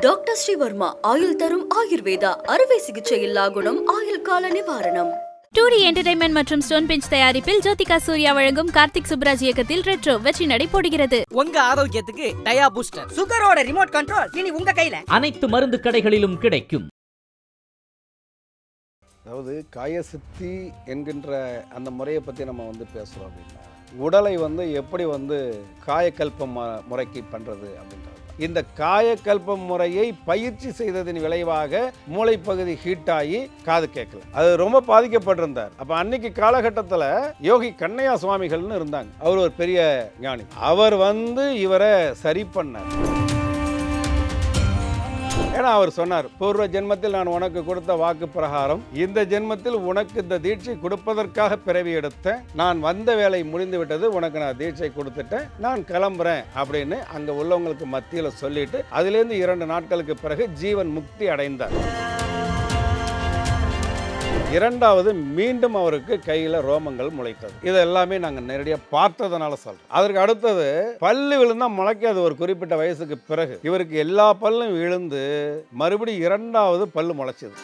Doctor Sreevarma ஆயுள் தரும் ஆயுர்வேதா அறுவை சிகிச்சையில்லா குணம் ஆயுள் கால நிவாரணம். டூ டி என்டர்டைன்மெண்ட் மற்றும் ஸ்டோன் பெஞ்ச் தயாரிப்பில் ஜோதிகா சூர்யா வழங்கும் கார்த்திக் சுப்ராஜ் இயக்கத்தில் ரெட்ரோ வெற்றி நடை போடுகிறது உங்க ஆரோக்கியத்துக்கு டயா பூஸ்டர். சுகரோட ரிமோட் கண்ட்ரோல் இனி உங்க கையில. அனைத்து மருந்து கடைகளிலும் கிடைக்கும். அதாவது காயசித்தி என்கின்ற அந்த முறையை பற்றி நம்ம வந்து பேசுகிறோம் அப்படின்னா உடலை வந்து எப்படி வந்து காயக்கல்பம் ம- முறைக்கு பண்ணுறது அப்படின்றது இந்த காயக்கல்பம் முறையை பயிற்சி செய்ததின் விளைவாக மூளைப்பகுதி ஹீட் ஆகி காது கேட்கல. அது ரொம்ப பாதிக்கப்பட்டிருந்தார். அப்போ அன்னைக்கு காலகட்டத்தில் யோகி கண்ணையா சுவாமிகள்னு இருந்தாங்க. அவர் ஒரு பெரிய ஞானி. அவர் வந்து இவரை சரி பண்ணார். ஏன்னா அவர் சொன்னார் பூர்வ ஜென்மத்தில் நான் உனக்கு கொடுத்த வாக்கு பிரகாரம் இந்த ஜென்மத்தில் உனக்கு இந்த தீட்சை கொடுப்பதற்காக பிறவி எடுத்தேன். நான் வந்த வேலை முடிந்து விட்டது உனக்கு நான் தீட்சை கொடுத்துட்டேன். நான் கிளம்புறேன் அப்படின்னு அங்க உள்ளவங்களுக்கு மத்தியில் சொல்லிட்டு அதுலேருந்து இரண்டு நாட்களுக்கு பிறகு ஜீவன் முக்தி அடைந்தார். இரண்டாவது மீண்டும் அவருக்கு கையில ரோமங்கள் முளைத்தது. இது எல்லாமே நாங்க நேரடியாக பார்த்ததுனால சொல்றோம் அதற்கு அடுத்தது பல்லு விழுந்தா முளைக்காது ஒரு குறிப்பிட்ட வயசுக்கு பிறகு. இவருக்கு எல்லா பல்லும் விழுந்து மறுபடியும் இரண்டாவது பல்லு முளைச்சது.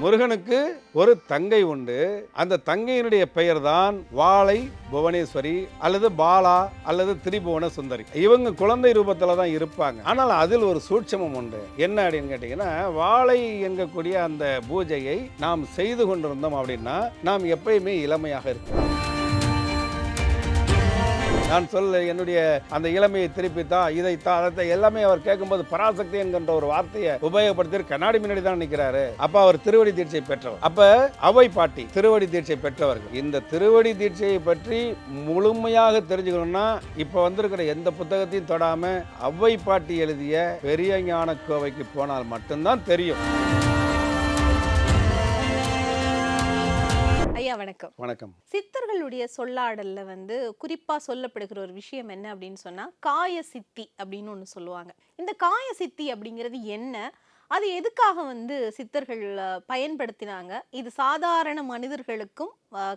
முருகனுக்கு ஒரு தங்கை உண்டு. அந்த தங்கையினுடைய பெயர் தான் வாழை புவனேஸ்வரி அல்லது பாலா அல்லது திரிபுவன சுந்தரி. இவங்க குழந்தை ரூபத்தில் தான் இருப்பாங்க. ஆனால் அதில் ஒரு சூட்சமம் உண்டு. என்ன அப்படின்னு கேட்டிங்கன்னா வாழை என்கக்கூடிய அந்த பூஜையை நாம் செய்து கொண்டிருந்தோம் அப்படின்னா நாம் எப்பயுமே இளமையாக இருக்கிறோம் நான் சொல்ல என்னுடைய அந்த இளமையை திருப்பித்தான் இதைத்தான் அதை எல்லாமே அவர் கேட்கும்போது பராசக்தி என்கின்ற ஒரு வார்த்தையை உபயோகப்படுத்தி கண்ணாடி முன்னாடி தான் நிற்கிறாரு அப்ப அவர் திருவடி தீட்சை பெற்றவர். அப்ப அவை பாட்டி திருவடி தீட்சை பெற்றவர்கள். இந்த திருவடி தீட்சையை பற்றி முழுமையாக தெரிஞ்சுக்கணும்னா இப்ப வந்திருக்கிற எந்த புத்தகத்தையும் தொடாம அவை பாட்டி எழுதிய பெரிய ஞான கோவைக்கு போனால் மட்டும்தான் தெரியும். ஐயா வணக்கம். வணக்கம். சித்தர்களுடைய சொல்லாடல்ல வந்து குறிப்பா சொல்லப்படுகிற ஒரு விஷயம் என்ன அப்படின்னு சொன்னா காய சித்தி அப்படின்னு ஒன்று சொல்லுவாங்க. இந்த காய சித்தி அப்படிங்கிறது என்ன? அது எதுக்காக வந்து சித்தர்கள் பயன்படுத்தினாங்க? இது சாதாரண மனிதர்களுக்கும்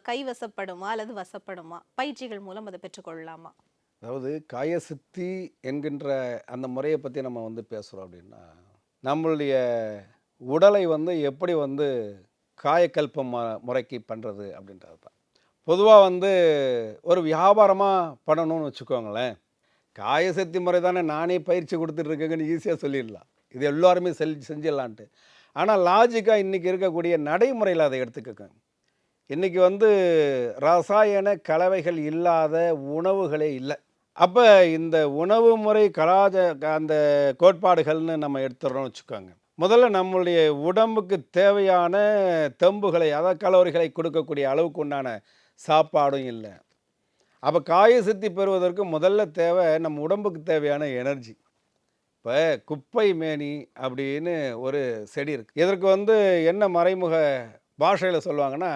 கைவசப்படுமா அல்லது வசப்படுமா? பயிற்சிகள் மூலம் அதை பெற்றுக்கொள்ளலாமா அதாவது காயசித்தி என்கின்ற அந்த முறையை பற்றி நம்ம வந்து பேசுகிறோம் அப்படின்னா நம்மளுடைய உடலை வந்து எப்படி வந்து காயக்கல்பம் ம- முறைக்கு பண்ணுறது அப்படின்றது தான் பொதுவாக வந்து ஒரு வியாபாரமாக பண்ணணும்னு வச்சுக்கோங்களேன். காயசக்தி முறை தானே நானே பயிற்சி கொடுத்துட்ருக்கேங்கன்னு ஈஸியாக சொல்லிடலாம். இது எல்லோருமே செல் செஞ்சிடலான்ட்டு. ஆனால் லாஜிக்காக இன்றைக்கி இருக்கக்கூடிய நடைமுறையில் அதை எடுத்துக்கோங்க. இன்றைக்கி வந்து ரசாயன கலவைகள் இல்லாத உணவுகளே இல்லை. அப்போ இந்த உணவு முறை கலாச்ச அந்த கோட்பாடுகள்னு நம்ம எடுத்துடுறோம்னு வச்சுக்கோங்க. முதல்ல நம்மளுடைய உடம்புக்கு தேவையான தெம்புகளை அதாவது கலோரிகளை கொடுக்கக்கூடிய அளவுக்கு உண்டான சாப்பாடும் இல்லை. அப்போ காய சித்தி பெறுவதற்கு முதல்ல தேவை நம்ம உடம்புக்கு தேவையான எனர்ஜி. இப்போ குப்பை மேனி அப்படின்னு ஒரு செடி இருக்குது இதற்கு வந்து என்ன மறைமுக பாஷையில் சொல்லுவாங்கன்னா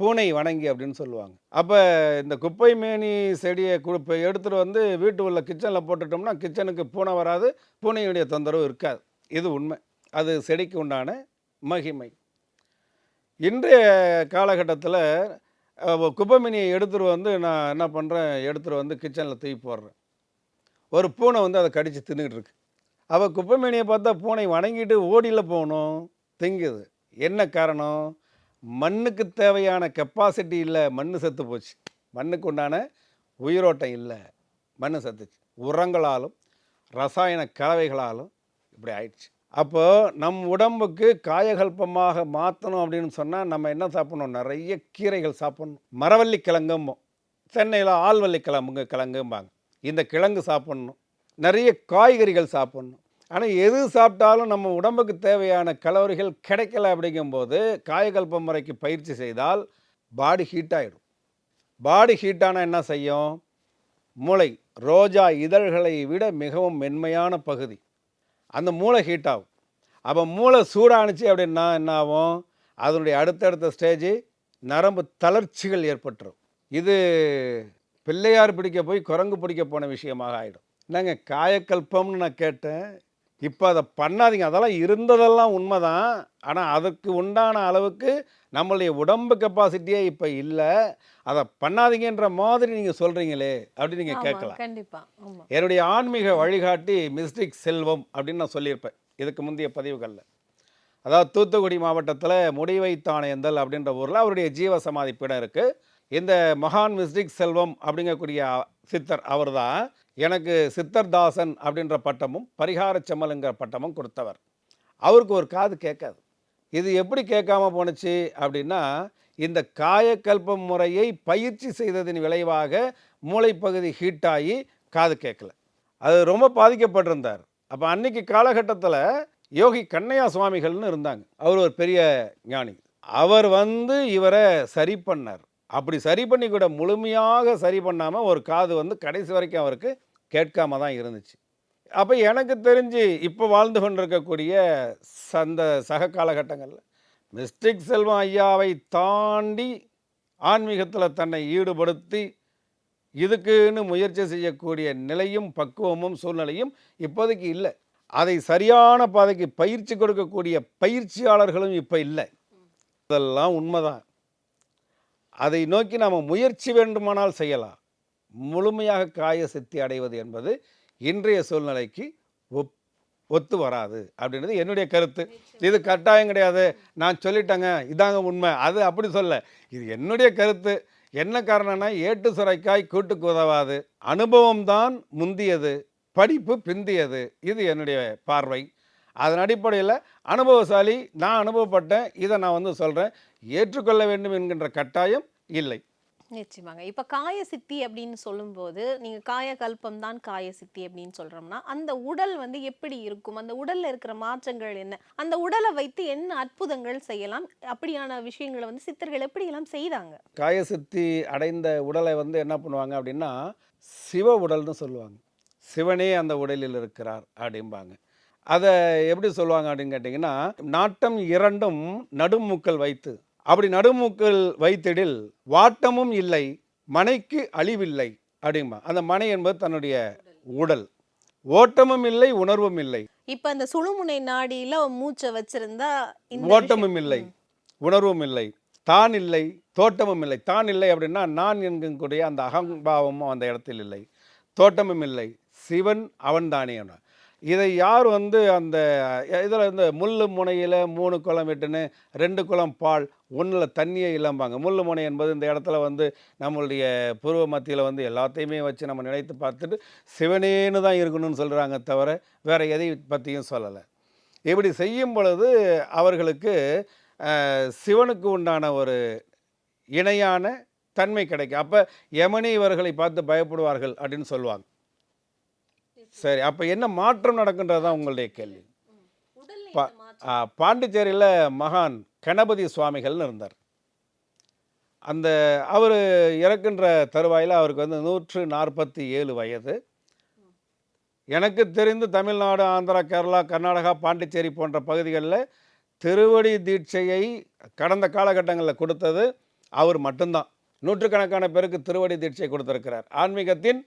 பூனை வணங்கி அப்படின்னு சொல்லுவாங்க. அப்போ இந்த குப்பை மேனி செடியை கொடுப்ப எடுத்துகிட்டு வந்து வீட்டு உள்ள கிச்சனில் போட்டுட்டோம்னா கிச்சனுக்கு பூனை வராது பூனையுடைய தொந்தரவு இருக்காது. இது உண்மை. அது செடிக்கு உண்டான மகிமை. இன்றைய காலகட்டத்தில் குப்பமினியை எடுத்துகிட்டு வந்து நான் என்ன பண்ணுறேன் எடுத்துகிட்டு வந்து கிச்சனில் தூக்கி போடுறேன். ஒரு பூனை வந்து அதை கடித்து தின்னுக்கிட்டு இருக்கு. அவள் குப்பைமேனியை பார்த்தா பூனை வணங்கிட்டு ஓடியில் போகணும். திங்குது. என்ன காரணம்? மண்ணுக்கு தேவையான கெப்பாசிட்டி இல்லை மண் செத்து போச்சு. மண்ணுக்கு உண்டான உயிரோட்டம் இல்லை மண் செத்துச்சு. உரங்களாலும் ரசாயன கலவைகளாலும் இப்படி ஆயிடுச்சு. அப்போது நம் உடம்புக்கு காயகல்பமாக மாற்றணும் அப்படின்னு சொன்னால் நம்ம என்ன சாப்பிடணும்? நிறைய கீரைகள் சாப்பிட்ணும். மரவள்ளி கிழங்கும்போம் சென்னையில் ஆழ்வள்ளி கிழங்குங்க கிழங்கும்பாங்க. இந்த கிழங்கு சாப்பிட்ணும். நிறைய காய்கறிகள் சாப்பிட்ணும். ஆனால் எது சாப்பிட்டாலும் நம்ம உடம்புக்கு தேவையான கலோரிகள் கிடைக்கல அப்படிங்கும்போது காயகல்ப முறைக்கு பயிற்சி செய்தால் பாடி ஹீட் ஆகிடும் பாடி ஹீட்டானால் என்ன செய்யும்? மூளை ரோஜா இதழ்களை விட மிகவும் மென்மையான பகுதி. அந்த மூளை ஹீட் ஆகும். அப்போ மூளை சூடானுச்சு அப்படின்னா என்ன ஆகும்? அதனுடைய அடுத்தடுத்த ஸ்டேஜ் நரம்பு தளர்ச்சிகள் ஏற்பட்டுரும். இது பிள்ளையார் பிடிக்க போய் குரங்கு பிடிக்க போன விஷயமாக ஆகிடும் என்னங்க காயக்கல்பம்னு நான் கேட்டேன். இப்போ அதை பண்ணாதீங்க. அதெல்லாம் இருந்ததெல்லாம் உண்மைதான். ஆனால் அதுக்கு உண்டான அளவுக்கு நம்மளுடைய உடம்பு கெப்பாசிட்டியே இப்போ இல்லை. அதை பண்ணாதீங்கன்ற மாதிரி நீங்கள் சொல்கிறீங்களே அப்படின்னு நீங்கள் கேட்கலாம். என்னுடைய ஆன்மீக வழிகாட்டி மிஸ்டிக் செல்வம் அப்படின்னு நான் சொல்லியிருப்பேன். இதுக்கு முந்தைய பதிவுகளில். அதாவது தூத்துக்குடி மாவட்டத்தில் முடிவைத்தானையந்தல் அப்படின்ற ஊரில் அவருடைய ஜீவ சமாதி பீடம் இருக்குது இந்த மகான் மிஸ்டிக் செல்வம் அப்படிங்கக்கூடிய சித்தர் அவர்தான். எனக்கு சித்தர் தாசன் அப்படின்ற பட்டமும் பரிகார செம்மலுங்கிற பட்டமும் கொடுத்தவர். அவருக்கு ஒரு காது கேட்காது. இது எப்படி கேட்காம போணுச்சு அப்படின்னா இந்த காயக்கல்பம் முறையை பயிற்சி செய்ததின் விளைவாக மூளைப்பகுதி ஹீட்டாகி காது கேட்கல. அது ரொம்ப பாதிக்கப்பட்டிருந்தார். அப்போ அன்னைக்கு காலகட்டத்தில் யோகி கண்ணையா சுவாமிகள்னு இருந்தாங்க. அவர் ஒரு பெரிய ஞானி. அவர் வந்து இவரை சரி பண்ணார். அப்படி சரி பண்ணி கூட முழுமையாக சரி பண்ணாமல் ஒரு காது வந்து கடைசி வரைக்கும் அவருக்கு கேட்காம தான் இருந்துச்சு. அப்போ எனக்கு தெரிஞ்சு இப்போ வாழ்ந்து கொண்டிருக்கக்கூடிய சந்த சக காலகட்டங்களில் மிஸ்டிக் செல்வம் ஐயாவை தாண்டி ஆன்மீகத்தில் தன்னை ஈடுபடுத்தி இதுக்குன்னு முயற்சி செய்யக்கூடிய நிலையும் பக்குவமும் சூழ்நிலையும் இப்போதைக்கு இல்லை. அதை சரியான பாதைக்கு பயிற்சி கொடுக்கக்கூடிய பயிற்சியாளர்களும் இப்போ இல்லை. இதெல்லாம் உண்மைதான். அதை நோக்கி நாம் முயற்சி வேண்டுமானால் செய்யலாம். முழுமையாக காய சித்தி அடைவது என்பது இன்றைய சூழ்நிலைக்கு ஒப் ஒத்து வராது அப்படின்றது என்னுடைய கருத்து. இது கட்டாயம் கிடையாது. நான் சொல்லிட்டேங்க. இதாங்க உண்மை. அது அப்படி சொல்ல. இது என்னுடைய கருத்து. என்ன காரணம்னா ஏட்டு சுரைக்காய் கூட்டுக்கு உதவாது. அனுபவம் தான் முந்தியது. படிப்பு பிந்தியது. இது என்னுடைய பார்வை. அதன் அடிப்படையில் அனுபவசாலி நான் அனுபவப்பட்டேன். இதை நான் வந்து சொல்கிறேன் ஏற்றுக்கொள்ள வேண்டும் என்கின்ற கட்டாயம் இல்லை. நிச்சயமாங்க. இப்போ காய சித்தி அப்படின்னு சொல்லும்போது நீங்கள் காய கல்பம் தான் காய சித்தி அப்படின்னு சொல்கிறோம்னா அந்த உடல் வந்து எப்படி இருக்கும்? அந்த உடலில் இருக்கிற மாற்றங்கள் என்ன? அந்த உடலை வைத்து என்ன அற்புதங்கள் செய்யலாம்? அப்படியான விஷயங்களை வந்து சித்தர்கள் எப்படியெல்லாம் செய்தாங்க? காய சித்தி அடைந்த உடலை வந்து என்ன பண்ணுவாங்க அப்படின்னா சிவ உடல்னு சொல்லுவாங்க. சிவனே அந்த உடலில் இருக்கிறார் அப்படிம்பாங்க. அதை எப்படி சொல்லுவாங்க அப்படின்னு கேட்டிங்கன்னா நாட்டம் இரண்டும் நடுமூக்கல் வைத்து அப்படி நடுமூக்கல் வைத்திடில் வாட்டமும் இல்லை மனைக்கு அழிவில்லை அப்படிம்பா. அந்த மனை என்பது தன்னுடைய உடல். ஓட்டமும் இல்லை உணர்வும் இல்லை. இப்ப அந்த சுழுமுனை நாடியில மூச்சை வச்சிருந்தா ஓட்டமும் இல்லை உணர்வும் இல்லை தான் இல்லை தோட்டமும் இல்லை. தான் இல்லை அப்படின்னா நான் என்கக்கூடிய அந்த அகம்பாவமும் அந்த இடத்தில் இல்லை. தோட்டமும் இல்லை சிவன் அவன்தானே அவன். இதை யார் வந்து அந்த இதில் இந்த முள்ளு முனையில் மூணு குளம் விட்டுன்னு ரெண்டு குளம் பால் ஒன்றில் தண்ணியே இல்லாம்பாங்க. முள்ளு முனை என்பது இந்த இடத்துல வந்து நம்மளுடைய பூர்வ மத்தியில் வந்து எல்லாத்தையுமே வச்சு நம்ம நினைத்து பார்த்துட்டு சிவனேன்னு தான் இருக்கணும்னு சொல்கிறாங்க தவிர வேறு எதை பற்றியும் சொல்லலை. இப்படி செய்யும் பொழுது அவர்களுக்கு சிவனுக்கு உண்டான ஒரு இணையான தன்மை கிடைக்கும். அப்போ யமனி இவர்களை பார்த்து பயப்படுவார்கள் அப்படின்னு சொல்லுவாங்க. சரி அப்போ என்ன மாற்றம் நடக்குன்றது தான் உங்களுடைய கேள்வி. பா பாண்டிச்சேரியில் மகான் கணபதி சுவாமிகள்னு இருந்தார். அந்த அவர் இறக்கின்ற தருவாயில் அவருக்கு வந்து நூற்று நாற்பத்தி ஏழு வயது. எனக்கு தெரிந்து தமிழ்நாடு ஆந்திரா கேரளா கர்நாடகா பாண்டிச்சேரி போன்ற பகுதிகளில் திருவடி தீட்சையை கடந்த காலகட்டங்களில் கொடுத்தது அவர் மட்டும்தான். நூற்றுக்கணக்கான பேருக்கு திருவடி தீட்சை கொடுத்துருக்கிறார். ஆன்மீகத்தின்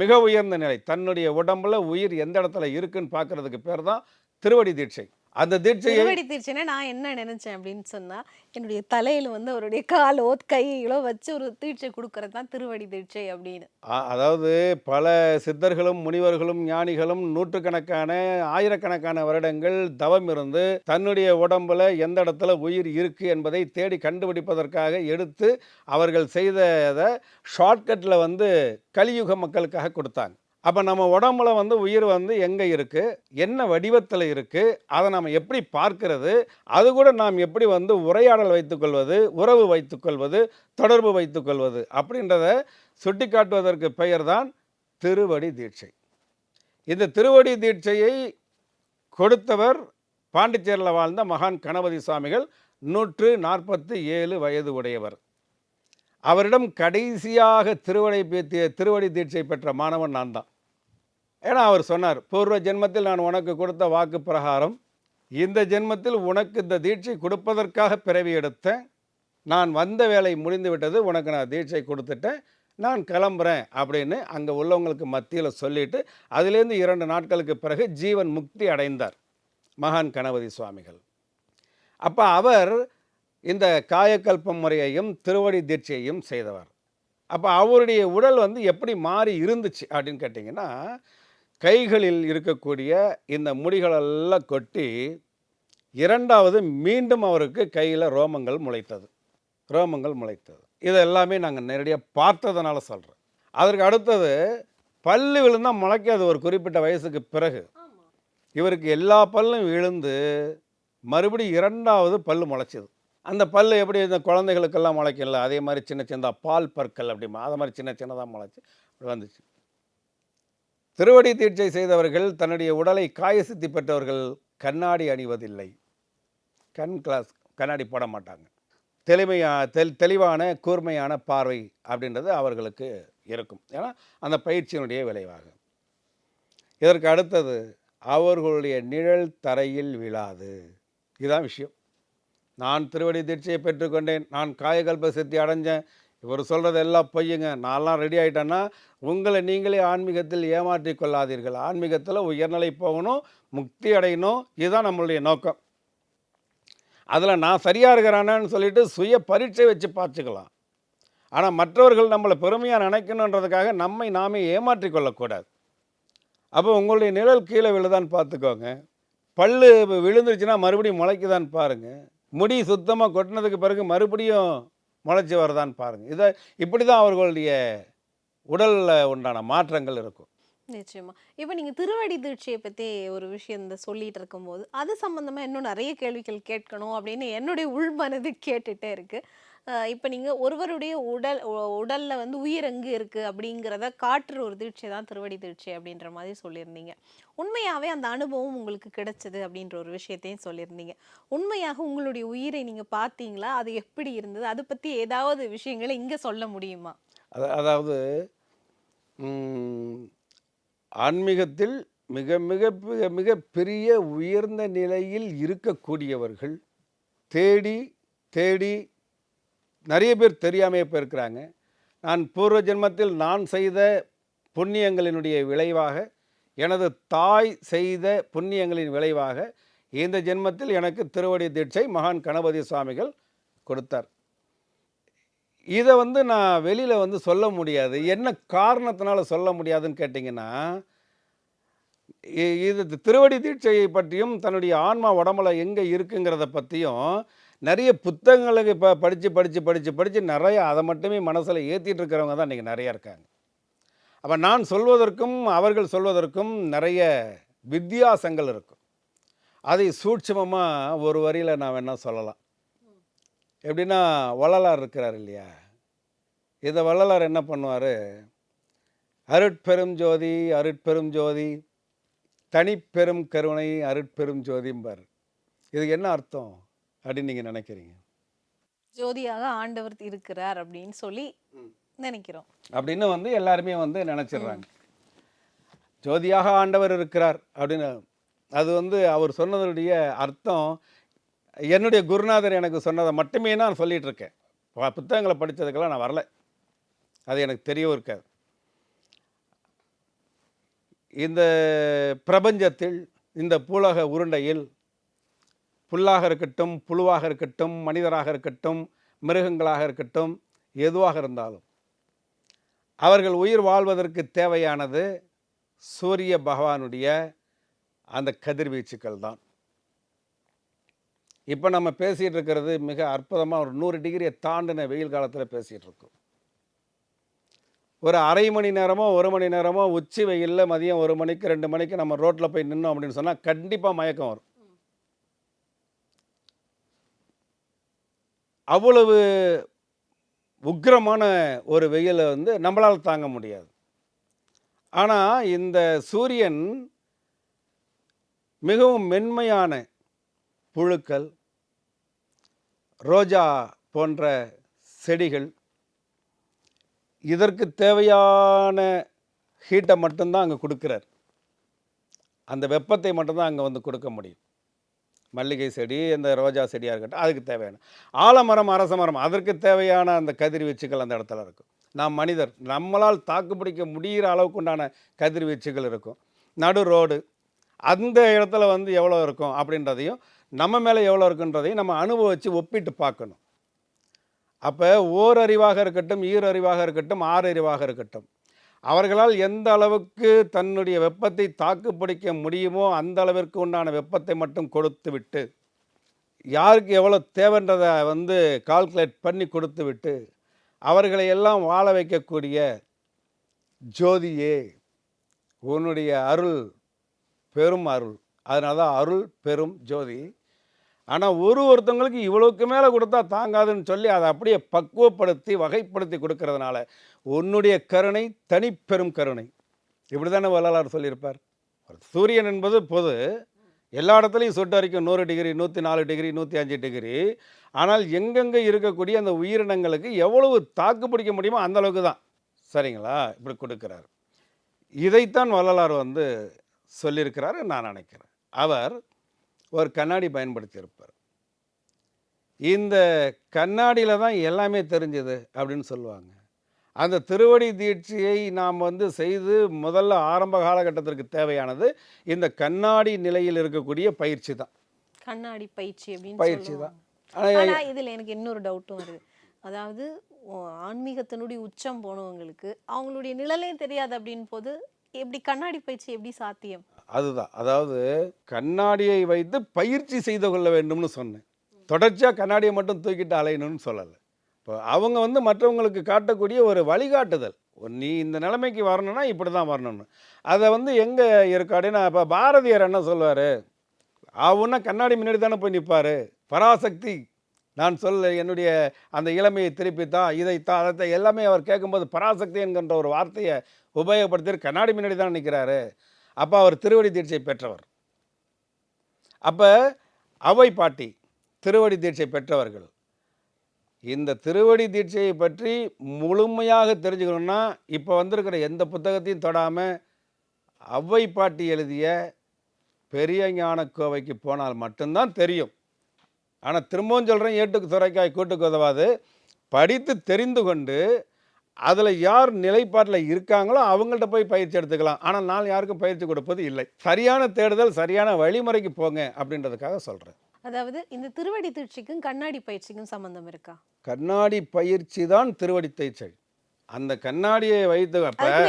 மிக உயர்ந்த நிலை தன்னுடைய உடம்புல உயிர் எந்த இடத்துல இருக்குன்னு பார்க்குறதுக்கு பேர் தான் திருவடி தீட்சை. அந்த தீட்சையை திருவடி தீட்சைன்னா நான் என்ன நினைச்சேன் அப்படின்னு சொன்னா என்னுடைய தலையில வந்து அவருடைய காலோ கையிலோ வச்சு ஒரு தீட்சை கொடுக்கறது தான் திருவடி தீட்சை அப்படின்னு. அதாவது பல சித்தர்களும் முனிவர்களும் ஞானிகளும் நூற்றுக்கணக்கான ஆயிரக்கணக்கான வருடங்கள் தவம் இருந்து தன்னுடைய உடம்புல எந்த இடத்துல உயிர் இருக்கு என்பதை தேடி கண்டுபிடிப்பதற்காக எடுத்து அவர்கள் செய்ததை ஷார்ட்கட்டில் வந்து கலியுக மக்களுக்காக கொடுத்தாங்க. அப்போ நம்ம உடம்புல வந்து உயிர் வந்து எங்கே இருக்குது என்ன வடிவத்தில் இருக்குது அதை நாம் எப்படி பார்க்கிறது? அது கூட நாம் எப்படி வந்து உரையாடல் வைத்துக்கொள்வது உறவு வைத்துக்கொள்வது தொடர்பு வைத்துக்கொள்வது அப்படின்றத சுட்டி காட்டுவதற்கு பெயர்தான் திருவடி தீட்சை. இந்த திருவடி தீட்சையை கொடுத்தவர் பாண்டிச்சேரியில் வாழ்ந்த மகான் கணபதி சுவாமிகள். நூற்று நாற்பத்தி ஏழு வயது உடையவர். அவரிடம் கடைசியாக திருவடை பேத்திய திருவடி தீட்சை பெற்ற மாணவன் நான் தான். ஏன்னா அவர் சொன்னார் பூர்வ ஜென்மத்தில் நான் உனக்கு கொடுத்த வாக்கு பிரகாரம் இந்த ஜென்மத்தில் உனக்கு இந்த தீட்சை கொடுப்பதற்காக பிறவி எடுத்தேன். நான் வந்த வேலை முடிந்து விட்டது உனக்கு நான் தீட்சை கொடுத்துட்டேன். நான் கிளம்புறேன் அப்படின்னு அங்கே உள்ளவங்களுக்கு மத்தியில் சொல்லிட்டு அதுலேருந்து இரண்டு நாட்களுக்கு பிறகு ஜீவன் முக்தி அடைந்தார் மகான் கணபதி சுவாமிகள். அப்போ அவர் இந்த காயக்கல்ப முறையையும் திருவடி தீட்சையையும் செய்தவர். அப்போ அவருடைய உடல் வந்து எப்படி மாறி இருந்துச்சு அப்படின்னு கேட்டிங்கன்னா கைகளில் இருக்கக்கூடிய இந்த முடிகளெல்லாம் கொட்டி இரண்டாவது மீண்டும் அவருக்கு கையில் ரோமங்கள் முளைத்தது. ரோமங்கள் முளைத்தது. இது எல்லாமே நாங்கள் நேரடியாக பார்த்ததுனால சொல்கிறேன் அதற்கு அடுத்தது பல்லு விழுந்தால் முளைக்காது ஒரு குறிப்பிட்ட வயசுக்கு பிறகு. இவருக்கு எல்லா பல்லும் விழுந்து மறுபடியும் இரண்டாவது பல்லு முளைச்சிது. அந்த பல்லு எப்படி இந்த குழந்தைகளுக்கெல்லாம் முளைக்கல அதே மாதிரி சின்ன சின்னதாக பால் பற்கள் அப்படிமா அது மாதிரி சின்ன சின்னதாக முளைச்சி வந்துச்சு. திருவடி தீட்சை செய்தவர்கள் தன்னுடைய உடலை காயசித்தி பெற்றவர்கள் கண்ணாடி அணிவதில்லை. கண் கிளாஸ் கண்ணாடி போட மாட்டாங்க. தெளிமையா தெல் தெளிவான கூர்மையான பார்வை அப்படின்றது அவர்களுக்கு இருக்கும். ஏன்னா அந்த பயிற்சியினுடைய விளைவாகும் இதற்கு அடுத்தது அவர்களுடைய நிழல் தரையில் விழாது. இதுதான் விஷயம். நான் திருவடி தீட்சையை பெற்றுக்கொண்டேன். நான் காயகல்ப சித்தி அடைஞ்சேன். இவர் சொல்கிறது எல்லாம் பொய்யுங்க. நான்லாம் ரெடி ஆகிட்டேன்னா உங்களை நீங்களே ஆன்மீகத்தில் ஏமாற்றி கொள்ளாதீர்கள். ஆன்மீகத்தில் உயர்நிலை போகணும் முக்தி அடையணும். இதுதான் நம்மளுடைய நோக்கம். அதில் நான் சரியாக இருக்கிறானேன்னு சொல்லிட்டு சுய பரீட்சை வச்சு பார்த்துக்கலாம். ஆனால் மற்றவர்கள் நம்மளை பெருமையாக நினைக்கணுன்றதுக்காக நம்மை நாமே ஏமாற்றி கொள்ளக்கூடாது. அப்போ உங்களுடைய நிழல் கீழே விழுதான்னு பார்த்துக்கோங்க. பல்லு விழுந்துருச்சுன்னா மறுபடியும் முளைக்குதான்னு பாருங்கள் முடி சுத்தமாக கொட்டினதுக்கு பிறகு மறுபடியும் முளைச்சி வருதான்னு பாருங்கள் இதை இப்படி தான் அவர்களுடைய உடலில் உண்டான மாற்றங்கள் இருக்கும். நிச்சயமா. இப்போ நீங்கள் திருவடி தீட்சையை பற்றி ஒரு விஷயம் இந்த சொல்லிட்டு இருக்கும்போது அது சம்மந்தமாக இன்னும் நிறைய கேள்விகள் கேட்கணும் அப்படின்னு என்னுடைய உள்மனது மனது கேட்டுகிட்டே இருக்குது இப்போ நீங்கள் ஒருவருடைய உடல் உடலில் வந்து உயிர் எங்கே இருக்குது அப்படிங்கிறத காட்டுற ஒரு தீட்சை தான் திருவடி தீட்சை அப்படின்ற மாதிரி சொல்லியிருந்தீங்க. உண்மையாகவே அந்த அனுபவம் உங்களுக்கு கிடைச்சது அப்படின்ற ஒரு விஷயத்தையும் சொல்லியிருந்தீங்க. உண்மையாக உங்களுடைய உயிரை நீங்கள் பார்த்தீங்களா? அது எப்படி இருந்தது? அதை பற்றி ஏதாவது விஷயங்களை இங்கே சொல்ல முடியுமா? அதாவது ஆன்மீகத்தில் மிக மிக மிக மிக பெரிய உயர்ந்த நிலையில் இருக்கக்கூடியவர்கள் தேடி தேடி நிறைய பேர் தெரியாமையே போயிருக்கிறாங்க நான் பூர்வ ஜென்மத்தில் நான் செய்த புண்ணியங்களினுடைய விளைவாக எனது தாய் செய்த புண்ணியங்களின் விளைவாக இந்த ஜென்மத்தில் எனக்கு திருவடி தீட்சை மகான் கணபதி சுவாமிகள் கொடுத்தார். இதை வந்து நான் வெளியில் வந்து சொல்ல முடியாது. என்ன காரணத்தினால சொல்ல முடியாதுன்னு கேட்டிங்கன்னா இது திருவடி தீட்சையை பற்றியும் தன்னுடைய ஆன்மா உடம்புல எங்கே இருக்குங்கிறத பற்றியும் நிறைய புத்தகங்களுக்கு இப்போ படித்து படித்து படித்து படித்து நிறைய அதை மட்டுமே மனசில் ஏற்றிட்டு இருக்கிறவங்க தான் இன்றைக்கி நிறைய இருக்காங்க. அப்போ நான் சொல்வதற்கும் அவர்கள் சொல்வதற்கும் நிறைய வித்தியாசங்கள் இருக்கும். அதை சூட்சமமாக ஒரு வரியில் நான் வேணால் சொல்லலாம். எப்படின்னா வள்ளலார் இருக்கிறார் இல்லையா? இந்த வள்ளலார் என்ன பண்ணுவார்? அருட்பெரும் ஜோதி அருட்பெரும் ஜோதி தனிப்பெரும் கருணை அருட்பெரும் ஜோதிம்பார். இதுக்கு என்ன அர்த்தம்? அப்படின்னு நீங்கள் நினைக்கிறீங்க? ஜோதியாக ஆண்டவர் இருக்கிறார் அப்படின்னு சொல்லி நினைக்கிறோம். அப்படின்னு வந்து எல்லாருமே வந்து நினச்சிடுறாங்க. ஜோதியாக ஆண்டவர் இருக்கிறார் அப்படின்னு அது வந்து அவர் சொன்னதனுடைய அர்த்தம் என்னுடைய குருநாதர் எனக்கு சொன்னதை மட்டுமே நான் சொல்லிட்டு இருக்கேன். புத்தகங்களை படித்ததுக்கெல்லாம் நான் வரல. அது எனக்கு தெரியவும் இருக்காது. இந்த பிரபஞ்சத்தில் இந்த பூலக உருண்டையில் புல்லாக இருக்கட்டும் புழுவாக இருக்கட்டும் மனிதராக இருக்கட்டும் மிருகங்களாக இருக்கட்டும் எதுவாக இருந்தாலும். அவர்கள் உயிர் வாழ்வதற்கு தேவையானது சூரிய பகவானுடைய அந்த கதிர்வீச்சுக்கள் தான். இப்போ நம்ம பேசிகிட்டு இருக்கிறது மிக அற்புதமாக ஒரு நூறு டிகிரியை தாண்டின வெயில் காலத்தில் பேசிகிட்டு இருக்கோம். ஒரு அரை மணி நேரமோ ஒரு மணி நேரமோ உச்சி வெயிலில் மதியம் ஒரு மணிக்கு ரெண்டு மணிக்கு நம்ம ரோட்டில் போய் நின்னோம் அப்படின்னு சொன்னால் கண்டிப்பாக மயக்கம் வரும். அவ்வளவு உக்கிரமான ஒரு வெயிலை வந்து நம்மளால் தாங்க முடியாது. ஆனால் இந்த சூரியன் மிகவும் மென்மையான புழுக்கள் ரோஜா போன்ற செடிகள் இதற்கு தேவையான ஹீட்டை மட்டும்தான் அங்கே கொடுக்குறார். அந்த வெப்பத்தை மட்டும்தான் அங்கே வந்து கொடுக்க முடியும். மல்லிகை செடி இந்த ரோஜா செடியாக இருக்கட்டும் அதுக்கு தேவையான ஆலமரம் அரச மரம் அதற்கு தேவையான அந்த கதிர்வீச்சுகள் அந்த இடத்துல இருக்கும். நாம் மனிதர் நம்மளால் தாக்குப்பிடிக்க முடிகிற அளவுக்கு உண்டான கதிர்வீச்சுகள் இருக்கும். நடு ரோடு அந்த இடத்துல வந்து எவ்வளோ இருக்கும் அப்படின்றதையும் நம்ம மேலே எவ்வளோ இருக்குன்றதையும் நம்ம அனுபவித்து ஒப்பிட்டு பார்க்கணும். அப்போ ஓரறிவாக இருக்கட்டும் ஈரறிவாக இருக்கட்டும் ஆறறிவாக இருக்கட்டும். அவர்களால் எந்த அளவுக்கு தன்னுடைய வெப்பத்தை தாக்குப்பிடிக்க முடியுமோ அந்த அளவிற்கு உண்டான வெப்பத்தை மட்டும் கொடுத்து விட்டு யாருக்கு எவ்வளோ தேவைன்றதை வந்து கால்குலேட் பண்ணி கொடுத்து விட்டு அவர்களை எல்லாம் வாழ வைக்கக்கூடிய ஜோதியே உன்னுடைய அருள் பெரும் அருள். அதனால தான் அருள் பெரும் ஜோதி. ஆனால் ஒரு ஒருத்தவங்களுக்கு இவ்வளோக்கு மேலே கொடுத்தா தாங்காதுன்னு சொல்லி அதை அப்படியே பக்குவப்படுத்தி வகைப்படுத்தி கொடுக்கறதுனால உன்னுடைய கருணை தனிப்பெரும் கருணை. இப்படி தானே வள்ளலார் சொல்லியிருப்பார். சூரியன் என்பது பொது. எல்லா இடத்துலையும் சுட்டு வரைக்கும் நூறு டிகிரி நூற்றி நாலு டிகிரி நூற்றி அஞ்சு டிகிரி. ஆனால் எங்கெங்கே இருக்கக்கூடிய அந்த உயிரினங்களுக்கு எவ்வளவு தாக்கு பிடிக்க முடியுமோ அந்தளவுக்கு தான். சரிங்களா? இப்படி கொடுக்குறாரு. இதைத்தான் வள்ளலார் வந்து சொல்லியிருக்கிறாரு நான் நினைக்கிறேன். அவர் ஒரு கண்ணாடி பயன்படுத்தியிருப்பார். இந்த கண்ணாடியில் தான் எல்லாமே தெரிஞ்சது அப்படின்னு சொல்லுவாங்க. அந்த திருவடி தீட்சையை நாம் வந்து செய்து முதல்ல ஆரம்ப காலகட்டத்திற்கு தேவையானது இந்த கண்ணாடி நிலையில் இருக்கக்கூடிய பயிற்சி தான். கண்ணாடி பயிற்சி அப்படின்னு பயிற்சி. தான். ஆனால் ஆனா இதுல எனக்கு இன்னொரு டவுட்டும் வருது. அதாவது ஆன்மீகத்தினுடைய உச்சம் போனவங்களுக்கு அவங்களுடைய நிழலே தெரியாது அப்படின்னு போது எப்படி கண்ணாடி பயிற்சி எப்படி சாத்தியம்? அதுதான். அதாவது கண்ணாடியை வைத்து பயிற்சி செய்து கொள்ள வேண்டும்னு சொன்னேன். தொடர்ச்சியாக கண்ணாடியை மட்டும் தூக்கிட்டு அலையணும்னு சொல்லலை. இப்போ அவங்க வந்து மற்றவங்களுக்கு காட்டக்கூடிய ஒரு வழிகாட்டுதல். நீ இந்த நிலைமைக்கு வரணும்னா இப்படி தான் வரணும்னு. அதை வந்து எங்கே இருக்கு இப்போ பாரதியார் என்ன சொல்லுவார் அவன்னா கண்ணாடி முன்னாடி தானே போய் நிற்பார் பராசக்தி. நான் சொல்ல என்னுடைய அந்த இளமையை திருப்பித்தான் இதைத்தான் அதைத்தான் எல்லாமே அவர் கேட்கும்போது பராசக்தி என்கின்ற ஒரு வார்த்தையை உபயோகப்படுத்தி கண்ணாடி முன்னாடி தான் நிற்கிறாரு அப்போ அவர் திருவடி தீட்சை பெற்றவர். அப்போ அவை பாட்டி திருவடி தீட்சை பெற்றவர்கள். இந்த திருவடி தீட்சையை பற்றி முழுமையாக தெரிஞ்சுக்கணும்னா இப்போ வந்திருக்கிற எந்த புத்தகத்தையும் தொடாமல் அவ்வை பாட்டி எழுதிய பெரிய ஞான கோவைக்கு போனால் மட்டும்தான் தெரியும். ஆனால் திரும்பவும் சொல்கிறேன் ஏட்டுக்கு துறைக்காய் கூட்டுக்கு உதவாது. படித்து தெரிந்து கொண்டு அதில் யார் நிலைப்பாட்டில் இருக்காங்களோ அவங்கள்ட்ட போய் பயிற்சி எடுத்துக்கலாம். ஆனால் நான் யாருக்கும் பயிற்சி கொடுப்பது இல்லை. சரியான தேடுதல் சரியான வழிமுறைக்கு போங்க அப்படின்றதுக்காக சொல்கிறேன் அதாவது இந்த திருவடி தீட்சிக்கும் கண்ணாடி பயிற்சிக்கும் சம்பந்தம் இருக்கா? கண்ணாடி பயிற்சி தான் திருவடி தீட்சை அந்த கண்ணாடியை வைத்து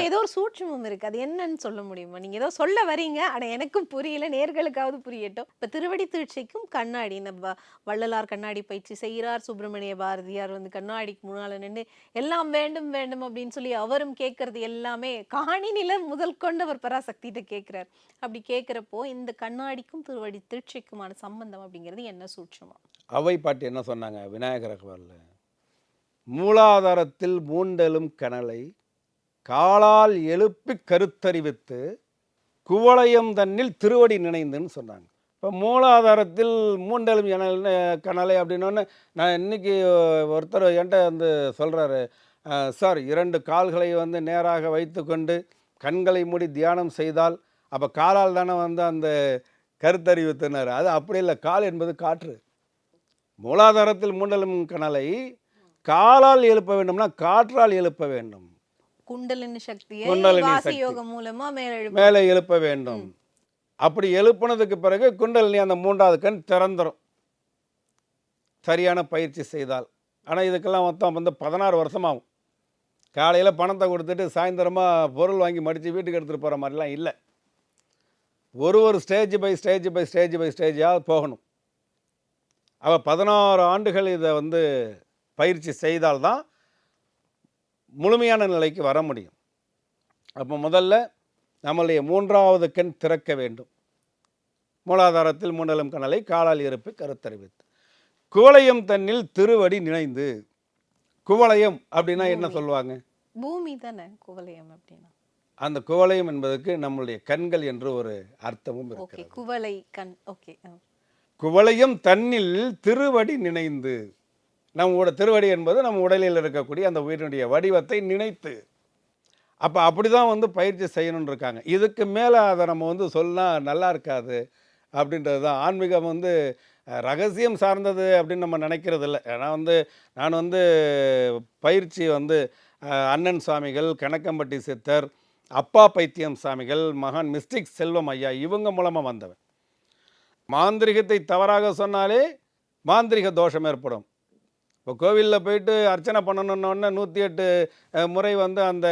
ஏதோ ஒரு சூட்சமம் இருக்கு. அது என்னன்னு சொல்ல முடியுமா? நீங்க ஏதோ சொல்ல வரீங்க. ஆனா எனக்கும் புரியல. நேர்களுக்காவது புரியட்டும். இப்ப திருவடி தீட்சைக்கும் கண்ணாடி நம்ம வள்ளலார் கண்ணாடி பயிற்சி செய்கிறார். சுப்பிரமணிய பாரதியார் வந்து கண்ணாடிக்கு முன்னால நின்று எல்லாம் வேண்டும் வேண்டும் அப்படின்னு சொல்லி அவரும் கேட்கறது எல்லாமே காணினில முதல் கொண்டு அவர் பராசக்திகிட்ட கேட்கிறார் அப்படி கேட்கிறப்போ இந்த கண்ணாடிக்கும் திருவடி தீட்சைக்குமான சம்பந்தம் அப்படிங்கிறது என்ன சூட்சமம்? அவை பாட்டி என்ன சொன்னாங்க? விநாயகர் அகவலில் மூலாதாரத்தில் மூண்டெலும் கனலை காலால் எழுப்பி கருத்தறிவித்து குவளையம் தன்னில் திருவடி நினைந்துன்னு சொன்னாங்க. இப்போ மூலாதாரத்தில் மூண்டெலும் எனல் கனலை அப்படின்னோடனே நான் இன்னைக்கு ஒருத்தர் என்கிட்ட வந்து சொல்கிறாரு சார் இரண்டு கால்களை வந்து நேராக வைத்துக்கொண்டு கண்களை மூடி தியானம் செய்தால் அப்போ காலால் தானே வந்து அந்த கருத்தறிவித்தனர். அது அப்படி இல்லை கால் என்பது காற்று. மூலாதாரத்தில் மூண்டலும் கனலை காலால் எழுப்ப வேண்டும்னா காற்றால் எழுப்ப வேண்டும். குண்டலினி சக்தியை குண்டலினி வாசி சக்தி. யோகம் மூலமா மேலெழுப்ப மேலே எழுப்ப வேண்டும். அப்படி எழுப்புனதுக்கு பிறகு குண்டலினி அந்த மூன்றாவது கண் திறந்துரும். சரியான பயிற்சி செய்தால். ஆனால் இதுக்கெல்லாம் மொத்தம் வந்து பதினாறு வருஷம் ஆகும் காலையில் பணத்தை கொடுத்துட்டு சாயந்தரமாக பொருள் வாங்கி மடித்து வீட்டுக்கு எடுத்துகிட்டு போகிற மாதிரிலாம் இல்லை. ஒரு ஒரு stage by stage by stage by ஸ்டேஜாக போகணும். அவள் பதினாறு ஆண்டுகள் இதை வந்து பயிற்சி செய்தால்தான் முழுமையான நிலைக்கு வர முடியும். அப்போ முதல்ல நம்மளுடைய மூன்றாவது கண் திறக்க வேண்டும். மூலாதாரத்தில் மூண்டலம் கனலை காலால் இருப்பு கருத்தறிவித்து. குவளையம் தன்னில் திருவடி நினைந்து. குவளையம் அப்படின்னா என்ன சொல்லுவாங்க? பூமி தானே குவலயம் அப்படின்னா. அந்த குவளையம் என்பதற்கு நம்மளுடைய கண்கள் என்று ஒரு அர்த்தமும் இருக்கிறது. குவளை கண் ஓகே குவளையம் தன்னில் திருவடி நினைந்து. நம்மளோட திருவடி என்பது நம்ம உடலில் இருக்கக்கூடிய அந்த உயிரினுடைய வடிவத்தை நினைத்து. அப்போ அப்படி தான் வந்து பயிற்சி செய்யணும்னு இருக்காங்க. இதுக்கு மேலே அதை நம்ம வந்து சொன்னால் நல்லா இருக்காது அப்படின்றது தான் ஆன்மீகம் வந்து ரகசியம் சார்ந்தது அப்படின்னு நம்ம நினைக்கிறது இல்லை. ஏன்னா வந்து நான் வந்து பயிற்சி வந்து அண்ணன் சுவாமிகள் கணக்கம்பட்டி சித்தர் அப்பா பைத்தியம் சாமிகள் மகான் மிஸ்டிக் செல்வம் ஐயா இவங்க மூலமாக வந்தவன். மாந்திரிகத்தை தவறாக சொன்னாலே மாந்திரிக தோஷம் ஏற்படும். இப்போ கோவிலில் போயிட்டு அர்ச்சனை பண்ணணுன்னொன்னே நூற்றி எட்டு முறை வந்து அந்த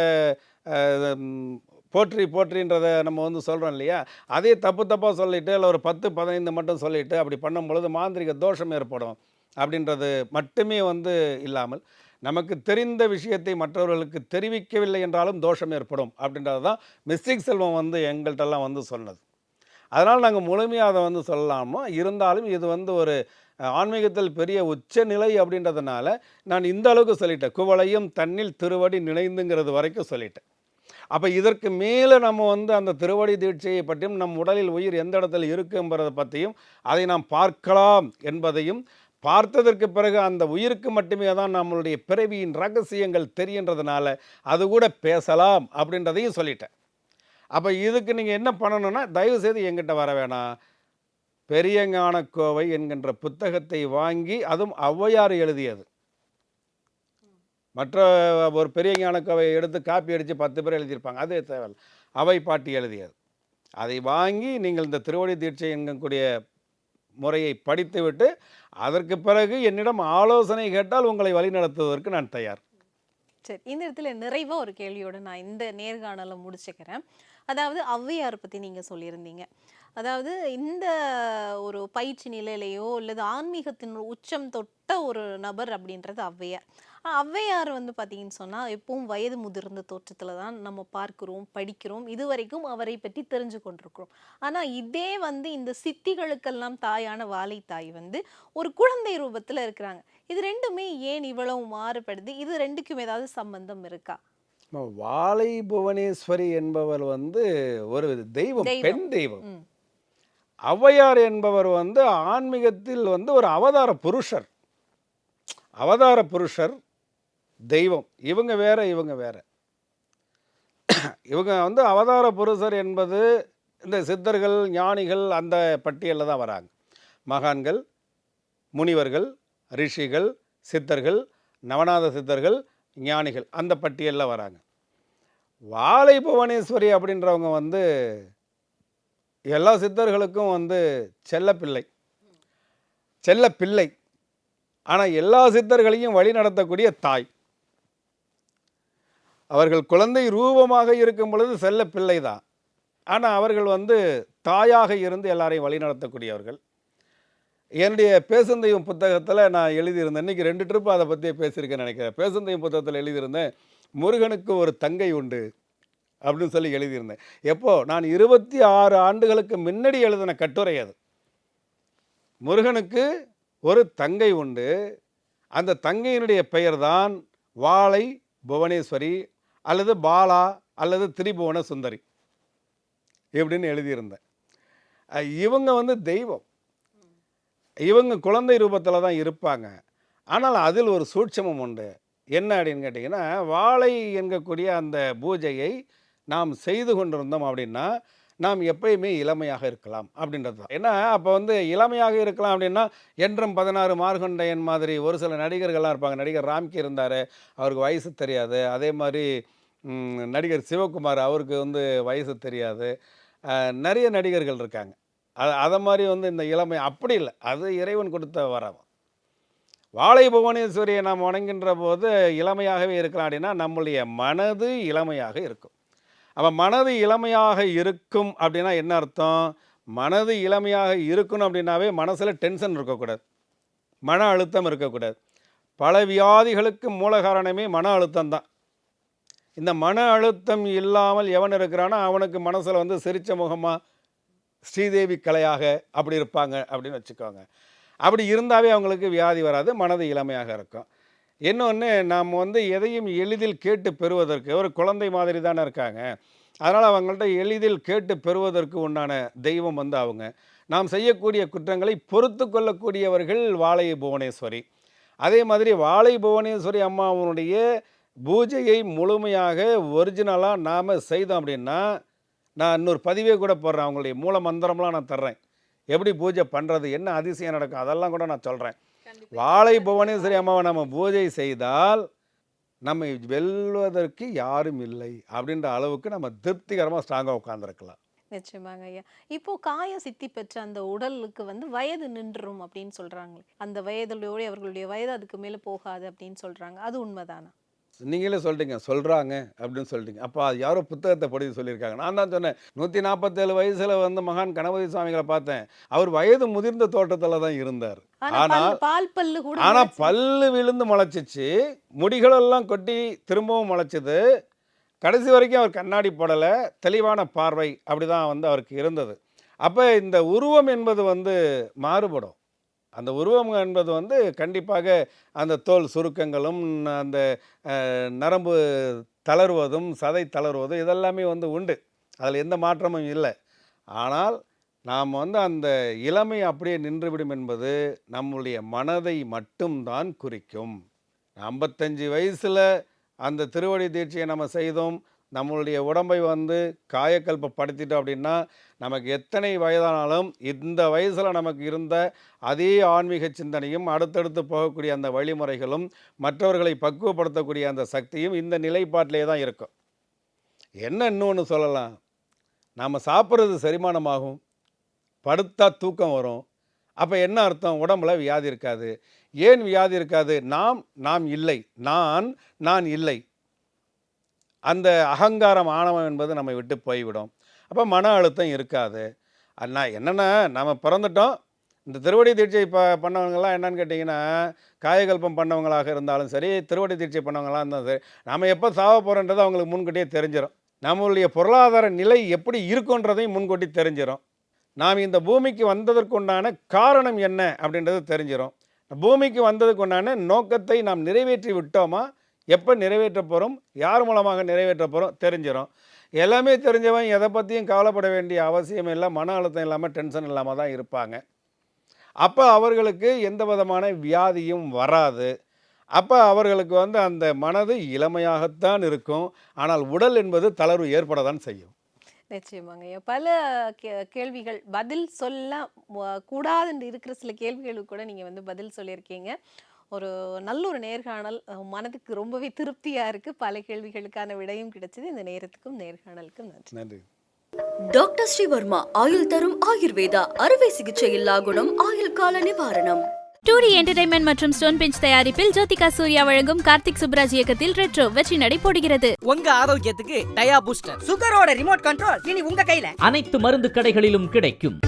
போற்றி போற்றின்றதை நம்ம வந்து சொல்கிறோம் இல்லையா? அதே தப்பு தப்பாக சொல்லிவிட்டு இல்லை ஒரு பத்து பதினைந்து மட்டும் சொல்லிவிட்டு அப்படி பண்ணும் பொழுது மாந்திரிக தோஷம் ஏற்படும் அப்படின்றது மட்டுமே வந்து இல்லாமல் நமக்கு தெரிந்த விஷயத்தை மற்றவர்களுக்கு தெரிவிக்கவில்லை என்றாலும் தோஷம் ஏற்படும் அப்படின்றது தான் மிஸ்டிக் செல்வம் வந்து எங்கள்கிட்டலாம் வந்து சொன்னது. அதனால் நாங்கள் முழுமையாக அதை வந்து சொல்லலாமோ? இருந்தாலும் இது வந்து ஒரு ஆன்மீகத்தில் பெரிய உச்சநிலை அப்படின்றதுனால நான் இந்த அளவுக்கு சொல்லிட்டேன். குவளையும் தண்ணில் திருவடி நினைந்துங்கிறது வரைக்கும் சொல்லிட்டேன். அப்போ இதற்கு மேலே நம்ம வந்து அந்த திருவடி தீட்சையை பற்றியும் நம் உடலில் உயிர் எந்த இடத்துல இருக்குங்கிறத பற்றியும் அதை நாம் பார்க்கலாம் என்பதையும் பார்த்ததற்கு பிறகு அந்த உயிருக்கு மட்டுமே தான் நம்மளுடைய பிறவியின் ரகசியங்கள் தெரியுன்றதுனால அது கூட பேசலாம் அப்படின்றதையும் சொல்லிட்டேன். அப்போ இதுக்கு நீங்கள் என்ன பண்ணணும்னா தயவுசெய்து எங்கிட்ட வர வேணாம். பெரியஞான கோவை என்கின்ற புத்தகத்தை வாங்கி அதுவும் ஔவையார் எழுதியது. மற்ற ஒரு பெரிய ஞானக்கோவை எடுத்து காப்பி அடித்து பத்து பேர் எழுதியிருப்பாங்க. அது தேவையில்ல. அவை பாட்டி எழுதியது. அதை வாங்கி நீங்கள் இந்த திருவடி தீட்சை என்கக்கூடிய முறையை படித்துவிட்டு அதற்கு பிறகு என்னிடம் ஆலோசனை கேட்டால் உங்களை வழிநடத்துவதற்கு நான் தயார். சரி இந்த இடத்துல நிறைவா ஒரு கேள்வியோட நான் இந்த நேர்காணலை முடிச்சுக்கிறேன். அதாவது ஔவையார் பத்தி நீங்க சொல்லியிருந்தீங்க. அதாவது இந்த ஒரு பயிற்சி நிலையிலையோ அல்லது ஆன்மீகத்தின் உச்சம் தொட்ட ஒரு நபர் அப்படின்றது ஔவையார். ஔவையார் வந்து பார்த்தீங்கன்னு சொன்னா எப்பவும் வயது முதிர்ந்த தோற்றத்துல தான் நம்ம பார்க்கிறோம் படிக்கிறோம். இதுவரைக்கும் அவரை பற்றி தெரிஞ்சு கொண்டிருக்கிறோம். ஆனா இதே வந்து இந்த சித்திகளுக்கெல்லாம் தாயான வாழை தாய் வந்து ஒரு குழந்தை ரூபத்துல இருக்கிறாங்க. இது ரெண்டுமே ஏன் இவ்வளவு மாறுபடுது? இது ரெண்டுக்கும் ஏதாவது சம்பந்தம் இருக்கா? வாழை புவனேஸ்வரி என்பவர் வந்து ஒரு தெய்வம். பெண் தெய்வம். ஔவையார் என்பவர் வந்து ஆன்மீகத்தில் வந்து ஒரு அவதார புருஷர். அவதார புருஷர் தெய்வம். இவங்க வேற இவங்க வேற. இவங்க வந்து அவதார புருஷர் என்பது இந்த சித்தர்கள் ஞானிகள் அந்த பட்டியலில் தான் வராங்க. மகான்கள் முனிவர்கள் ரிஷிகள் சித்தர்கள் நவநாத சித்தர்கள் ஞானிகள் அந்த பட்டியலில் வராங்க. வாழை புவனேஸ்வரி அப்படின்றவங்க வந்து எல்லா சித்தர்களுக்கும் வந்து செல்லப்பிள்ளை. செல்லப்பிள்ளை. ஆனால் எல்லா சித்தர்களையும் வழி நடத்தக்கூடிய தாய். அவர்கள் குழந்தை ரூபமாக இருக்கும் பொழுது செல்ல பிள்ளை தான். ஆனால் அவர்கள் வந்து தாயாக இருந்து எல்லாரையும் வழி நடத்தக்கூடியவர்கள். என்னுடைய பேசுந்தையும் புத்தகத்தில் நான் எழுதியிருந்தேன். இன்றைக்கி ரெண்டு ட்ரிப் அதை பற்றி பேசியிருக்கேன் நினைக்கிறேன். பேசுந்தையும் புத்தகத்தில் எழுதியிருந்தேன் முருகனுக்கு ஒரு தங்கை உண்டு. அப்படின்னு சொல்லி எழுதியிருந்தேன். எப்போ? நான் இருபத்தி ஆறு ஆண்டுகளுக்கு முன்னாடி எழுதின கட்டுரை அது. முருகனுக்கு ஒரு தங்கை உண்டு. அந்த தங்கையினுடைய பெயர் தான் வாழை புவனேஸ்வரி அல்லது பாலா அல்லது திரிபுவன சுந்தரி இப்படின்னு எழுதியிருந்தேன். இவங்க வந்து தெய்வம். இவங்க குழந்தை ரூபத்தில் தான் இருப்பாங்க. ஆனால் அதில் ஒரு சூட்சமம் உண்டு. என்ன அப்படின்னு கேட்டிங்கன்னா வாழை என்கக்கூடிய அந்த பூஜையை நாம் செய்து கொண்டிருந்தோம் அப்படின்னா நாம் எப்பயுமே இளமையாக இருக்கலாம் அப்படின்றது தான். ஏன்னா அப்போ வந்து இளமையாக இருக்கலாம் அப்படின்னா என்றும் பதினாறு மார்கண்டையன் மாதிரி ஒரு சில நடிகர்கள்லாம் இருப்பாங்க. நடிகர் ராம்கி இருந்தார் அவருக்கு வயசு தெரியாது. அதே மாதிரி நடிகர் சிவகுமார் அவருக்கு வந்து வயசு தெரியாது. நிறைய நடிகர்கள் இருக்காங்க. அது அதை மாதிரி வந்து இந்த இளமை அப்படி இல்லை. அது இறைவன் கொடுத்த வரம் வாழை புவனேஸ்வரியை நாம் வணங்குகின்ற போது இளமையாகவே இருக்கலாம் அப்படின்னா நம்முடைய மனது இளமையாக இருக்கும். அப்போ மனது இளமையாக இருக்கும் அப்படின்னா என்ன அர்த்தம்? மனது இளமையாக இருக்கணும் அப்படின்னாவே மனசில் டென்ஷன் இருக்கக்கூடாது. மன அழுத்தம் இருக்கக்கூடாது. பல வியாதிகளுக்கு மூல காரணமே மன அழுத்தம் தான். இந்த மன அழுத்தம் இல்லாமல் எவன் இருக்கிறானோ அவனுக்கு மனசில் வந்து சிரித்த முகமாக ஸ்ரீதேவி கலையாக அப்படி இருப்பாங்க அப்படின்னு வச்சுக்கோங்க. அப்படி இருந்தாவே அவங்களுக்கு வியாதி வராது மனது இளமையாக இருக்கும். இன்னொன்று நாம் வந்து எதையும் எளிதில் கேட்டு பெறுவதற்கு ஒரு குழந்தை மாதிரி தானே இருக்காங்க. அதனால் அவங்கள்ட்ட எளிதில் கேட்டு பெறுவதற்கு உண்டான தெய்வம் வந்து அவங்க. நாம் செய்யக்கூடிய குற்றங்களை பொறுத்து கொள்ளக்கூடியவர்கள் வாழை புவனேஸ்வரி அதே மாதிரி வாழை புவனேஸ்வரி அம்மாவனுடைய பூஜையை முழுமையாக ஒரிஜினலாக நாம் செய்தோம் அப்படின்னா நான் இன்னொரு பதிவே கூட போடுறேன். அவங்களுடைய மூல மந்திரம்லாம் நான் தர்றேன். எப்படி பூஜை பண்ணுறது என்ன அதிசயம் நடக்கும் அதெல்லாம் கூட நான் சொல்கிறேன் வாழை புவனேஸ்வரி அம்மாவை நம்ம பூஜை செய்தால் நம்மை வெல்வதற்கு யாரும் இல்லை அப்படின்ற அளவுக்கு நம்ம திருப்திகரமாக ஸ்ட்ராங்காக உட்காந்துருக்கலாம் நிச்சயமாங்க ஐயா. இப்போ காய சித்தி பெற்ற அந்த உடலுக்கு வந்து வயது நின்றும் அப்படின்னு சொல்றாங்க அந்த வயதுலோட அவர்களுடைய வயது அதுக்கு மேல போகாது அப்படின்னு சொல்றாங்க. அது உண்மைதானா? நீங்களே சொல்லிட்டீங்க சொல்கிறாங்க அப்படின்னு சொல்லிட்டீங்க அப்போ அது யாரோ புத்தகத்தை படித்து சொல்லியிருக்காங்க. நான் தான் சொன்னேன் நூற்றி நாற்பத்தேழு வயசில் வந்து மகான் கணபதி சுவாமிகளை பார்த்தேன். அவர் வயது முதிர்ந்த தோட்டத்தில் தான் இருந்தார். ஆனா ஆனால் பல்- பால் பல்லு கூட ஆனால் பல்லு விழுந்து முளைச்சிச்சு. முடிகளெல்லாம் கொட்டி திரும்பவும் முளைச்சிது. கடைசி வரைக்கும் அவர் கண்ணாடி போடலை. தெளிவான பார்வை அப்படி தான் வந்து அவருக்கு இருந்தது. அப்போ இந்த உருவம் என்பது வந்து மாறுபடும். அந்த உருவம் என்பது வந்து கண்டிப்பாக அந்த தோல் சுருக்கங்களும் அந்த நரம்பு தளர்வதும் சதை தளர்வதும் இதெல்லாமே வந்து உண்டு. அதில் எந்த மாற்றமும் இல்லை. ஆனால் நாம் வந்து அந்த இளமை அப்படியே நின்றுவிடும் என்பது நம்முடைய மனதை மட்டும்தான் குறிக்கும். ஐம்பத்தஞ்சு வயசில் அந்த திருவடி தீட்சையை நம்ம செய்தோம். நம்மளுடைய உடம்பை வந்து காயக்கல்பப்படுத்திட்டோம் அப்படின்னா நமக்கு எத்தனை வயதானாலும் இந்த வயசில் நமக்கு இருந்த அதே ஆன்மீக சிந்தனையும் அடுத்தடுத்து போகக்கூடிய அந்த வழிமுறைகளும் மற்றவர்களை பக்குவப்படுத்தக்கூடிய அந்த சக்தியும் இந்த நிலைப்பாட்டிலே தான் இருக்கும். என்ன இன்னொன்று சொல்லலாம்? நாம் சாப்பிட்றது செரிமானமாகும் படுத்தா தூக்கம் வரும். அப்போ என்ன அர்த்தம்? உடம்புல வியாதி இருக்காது. ஏன் வியாதி இருக்காது? நாம் நாம் இல்லை. நான் நான் இல்லை. அந்த அகங்காரம் ஆணவம் என்பது நம்மை விட்டு போய்விடும். அப்போ மன அழுத்தம் இருக்காது. அண்ணா என்னென்னா நம்ம பிறந்துட்டோம். இந்த திருவடி தீட்சை ப பண்ணவங்களாம் என்னன்னு கேட்டிங்கன்னா காயகல்பம் பண்ணவங்களாக இருந்தாலும் சரி திருவடி தீட்சை பண்ணவங்களாக இருந்தாலும் சரி நம்ம எப்போ சாவ போகிறோன்றது அவங்களுக்கு முன்கூட்டியே தெரிஞ்சிடும் நம்மளுடைய பொருளாதார நிலை எப்படி இருக்குன்றதையும் முன்கூட்டி தெரிஞ்சிடும் நாம் இந்த பூமிக்கு வந்ததற்குண்டான காரணம் என்ன அப்படின்றது தெரிஞ்சிடும் பூமிக்கு வந்ததுக்குண்டான நோக்கத்தை நாம் நிறைவேற்றி விட்டோமா? எப்போ நிறைவேற்ற போகிறோம் யார் மூலமாக நிறைவேற்ற போகிறோம் தெரிஞ்சிடும் எல்லாமே தெரிஞ்சவன் எதை பற்றியும் கவலைப்பட வேண்டிய அவசியம் இல்லை மன அழுத்தம் இல்லாமல் டென்ஷன் இல்லாமல் தான் இருப்பாங்க. அப்போ அவர்களுக்கு எந்த விதமான வியாதியும் வராது. அப்போ அவர்களுக்கு வந்து அந்த மனது இளமையாகத்தான் இருக்கும். ஆனால் உடல் என்பது தளர்வு ஏற்பட தான் செய்யும். நிச்சயமாங்க. பல கே- கேள்விகள் பதில் சொல்ல கூடாதுன்னு இருக்கிற சில கேள்விகளுக்கு கூட நீங்கள் வந்து பதில் சொல்லியிருக்கீங்க. ஒரு நல்ல ஒரு நேர்காணல் மனதுக்கு ரொம்பவே திருப்தியா இருக்கு. பல கேள்விகளுக்கான விடையும் கிடைச்சது. இந்த நேரத்துக்கும் நேர்காணலுக்கும் நன்றி. நன்றி. டாக்டர் ஸ்ரீவர்மா ஆயுள் தரும் ஆயுர்வேதா அறுவை சிகிச்சை இல்லா குணம் ஆயுள் கால நிவாரணம். டூ டி என்டர்டைன்மெண்ட் மற்றும் ஸ்டோன் பெஞ்ச் தயாரிப்பில் ஜோதிகா சூர்யா வழங்கும் கார்த்திக் சுப்ராஜ் இயக்கத்தில் ரெட்ரோ வெற்றி நடை போடுகிறது உங்க ஆரோக்கியத்துக்கு டயா பூஸ்டர். சுகரோட ரிமோட் கண்ட்ரோல் இனி உங்க கையில. அனைத்து மருந்து கடைகளிலும் கிடைக்கும்.